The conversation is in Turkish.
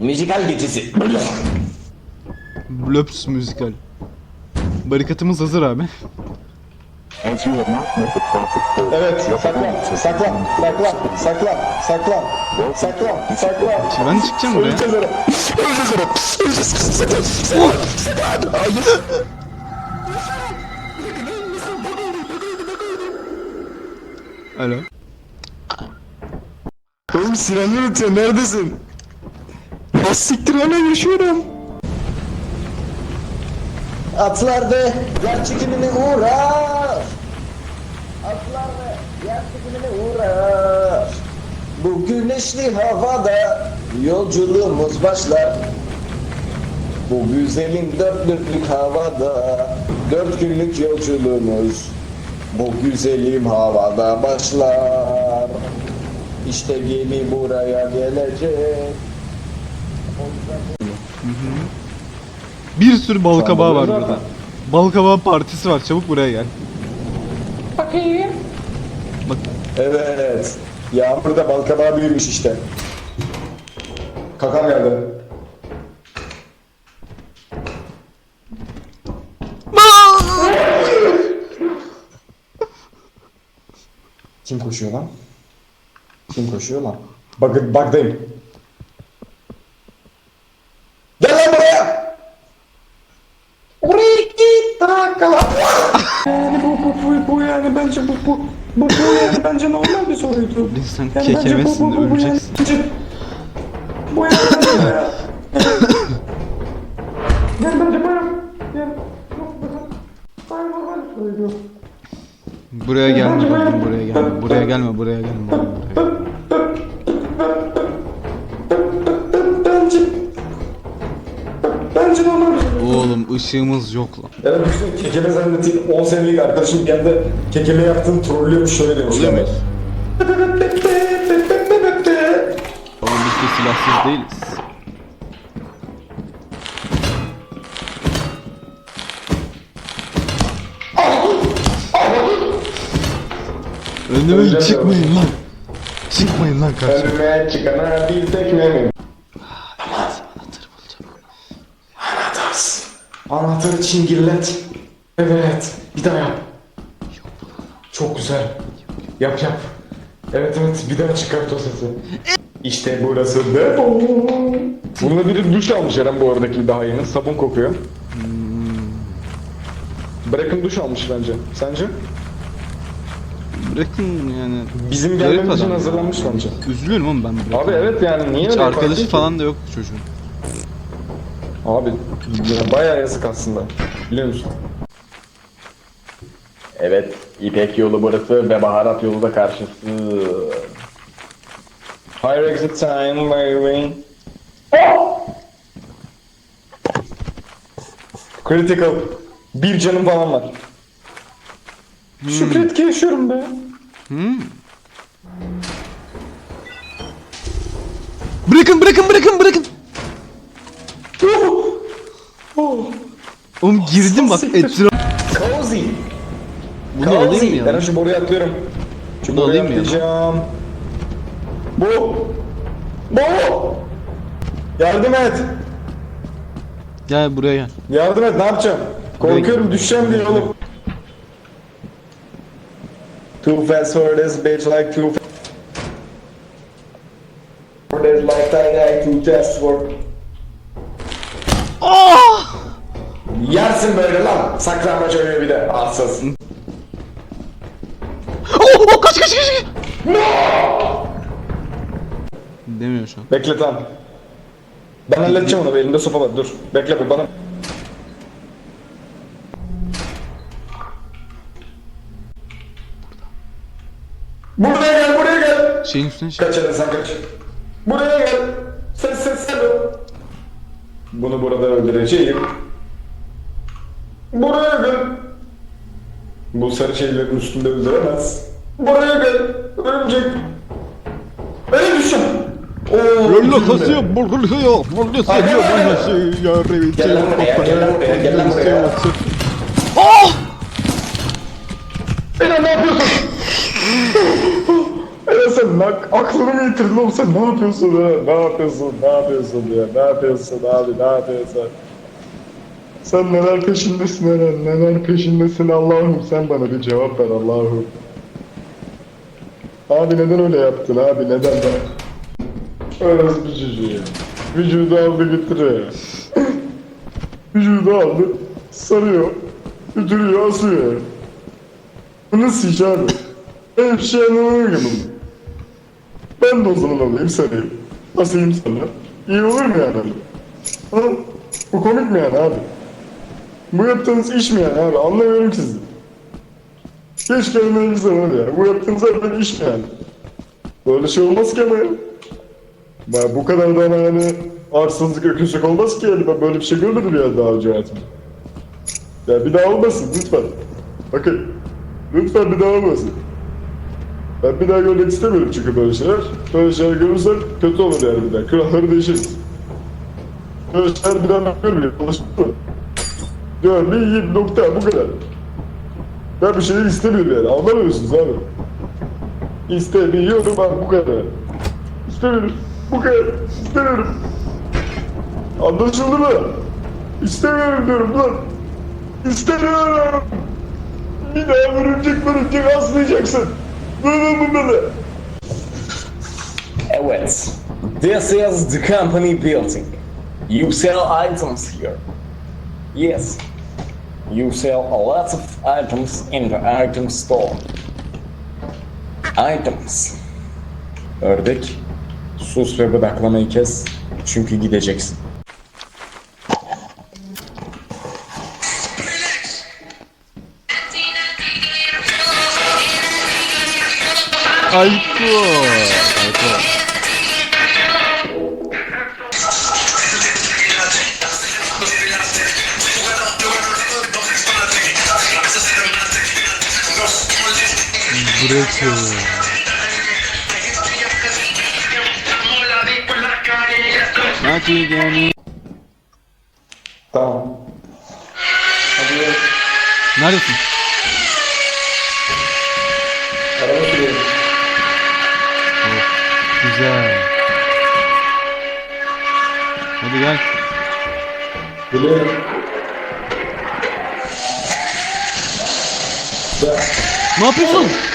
Müzikal gecesi. Blöps müzikal. Barikatımız hazır abi. Evet, saklan, saklan, saklan, saklan, saklan, saklan, saklan. Şimdi ben çıkacağım buraya. Öleceğiz oraya. Öleceğiz oraya. Öleceğiz. Saklan, saklan, saklan. Hayır. Alo. Oğlum sirenler ötüyor, neredesin? Ha siktir hala yaşıyorum. Atlar ve yer çekimine uğrar. Atlar ve yer çekimine uğrar. Bu güneşli havada yolculuğumuz başlar. Bu güzelim dört dörtlük havada dört günlük yolculuğumuz bu güzelim havada başlar. İşte gemi buraya gelecek. Bir sürü bal kabağı var burada. Bal kabağı partisi var. Çabuk buraya gel. Evet. Yağmur da balkabağı büyümüş işte. Kakam geldi. Kim koşuyor lan? Kim koşuyor lan? Bak, bagdayım. Buraya! Oraya git takala. Yani bu, bu, bu, bu yani bence bu, bu, bu, bu yani bence normal bir soruydu. Sen Yani kekemesin bu- bu- bu yani öleceksin. bence- Bu yani bence baya. Yani bence baya. Yani normal bir soruydu. Buraya gelme buraya gelme. Buraya gelme, buraya gelme. Buraya. gelme. Oğlum ışığımız yok lan. Evet bütün kekeme zannettiğin 10 senelik arkadaşım bir anda kekeme yaptığını trollüyormuş şöyle demiş. Oluyor muyuz? Oğlum biz de silahsız değiliz. Önüme Öleceğim çıkmayın lan. Çıkmayın lan karşıma. Önüme çıkana bir tekme mi? Anahtarı çingirlet. Evet. Bir daha yap. Çok güzel. Yap yap. Evet evet bir daha çıkart o sesi. İşte burası depo. Bununla biri duş almış Eren bu aradaki daha yeni. Sabun kokuyor. Bırakın duş almış bence. Sence? Bırakın yani. Bizim Garip gelmemiz için adam. hazırlanmış bence. Üzülüyorum oğlum ben bırakın. Abi evet yani niye Hiç öyle arkadaşı fark falan da yok çocuğun. Abi ya bayağı yazık aslında. Biliyor musun? Evet, İpek yolu burası ve baharat yolu da karşısı. Higher exit time, baby. Critical. Bir canım falan var. Şükret ki yaşıyorum be. Bırakın bırakın bırakın bırakın. Oğlum girdim bak etraf. Cozy. Bunu alayım mı Ben ya? şu boruya atlıyorum. Şu Bunu boruya alayım mı ya? atlayacağım. Bu. Bu. Yardım et. Gel buraya gel. Yardım et ne yapacağım? Korkuyorum düşeceğim diye oğlum. Too fast for this bitch like too fast. For this like I like too fast for. Yersin böyle lan. Saklanmaç oynuyor bir de. Arsız. Oh, oh kaç kaç kaç. kaç. Demiyor şu an. Bekle tamam. Ben halledeceğim onu. Elimde sopa var. Dur. Bekle bu bana. Buraya gel, buraya gel. Şeyin üstüne şey. Kaç hadi sen kaç. Buraya gel. Ses ses ses. Bunu burada öldüreceğim. Buraya gel. Bu sarı şeylerin üstünde öldüremez. Buraya gel. Örümcek. Beni düşün. Oo, Yolla kasıyor, burguluyor, Hadi, seviyor, hadi. burguluyor, reviti, Gel lan buraya, gel lan buraya, gel lan buraya. Oh! Eren ne yapıyorsun? Ya sen lan aklını mı yitirdin oğlum sen ne yapıyorsun ya? Ne yapıyorsun? Ne yapıyorsun ya? Ne yapıyorsun abi? Ne yapıyorsun? Sen neler peşindesin Eren? Neler peşindesin Allah'ım? Sen bana bir cevap ver Allah'ım. Abi neden öyle yaptın abi? Neden ben? Öyle bir çocuğu ya. Vücudu aldı götürüyor. Vücudu aldı, sarıyor, götürüyor, asıyor. Bu nasıl iş abi? Ben bir şey anlamıyorum. Ben de o zaman alayım sarayım. Asayım sana. İyi olur mu yani? Ha? Bu komik mi yani abi? Bu yaptığınız iş mi yani abi? Anlamıyorum sizi. Keşke önüne güzel ya. Bu yaptığınız zaten iş mi yani? Böyle şey olmaz ki ama ya. Ben bu kadar da yani arsızlık öküzlük olmaz ki yani. Ben böyle bir şey görmedim ya daha önce hayatımda. Ya bir daha olmasın lütfen. Bakın. Lütfen bir daha olmasın. Ben bir daha görmek istemiyorum çünkü böyle şeyler. Böyle şeyler görürsem kötü olur yani bir daha. Külahları değişiriz. Böyle şeyler bir daha görmeyeyim. Anlaşıldı mı? Görmeyeyim nokta bu kadar. Ben bir şeyler istemiyorum yani. Anlamıyorsunuz abi. İstemiyorum abi bu kadar. İstemiyorum. Bu kadar. İstemiyorum. Anlaşıldı mı? İstemiyorum diyorum lan. İstemiyorum. Bir daha örümcek örümcek asmayacaksın. Böyle böyle? Evet. This is the company building. You sell items here. Yes. You sell a lot of items in the item store. Items. Ördek. Sus ve bıdaklamayı kes. Çünkü gideceksin. Ayko. Ayko. Çevir. Hadi gel. Tamam. Hadi. Neredesin? Sürüyorum. Güzel. Hadi gel. Geliyorum. Ya. Ne yapıyorsun?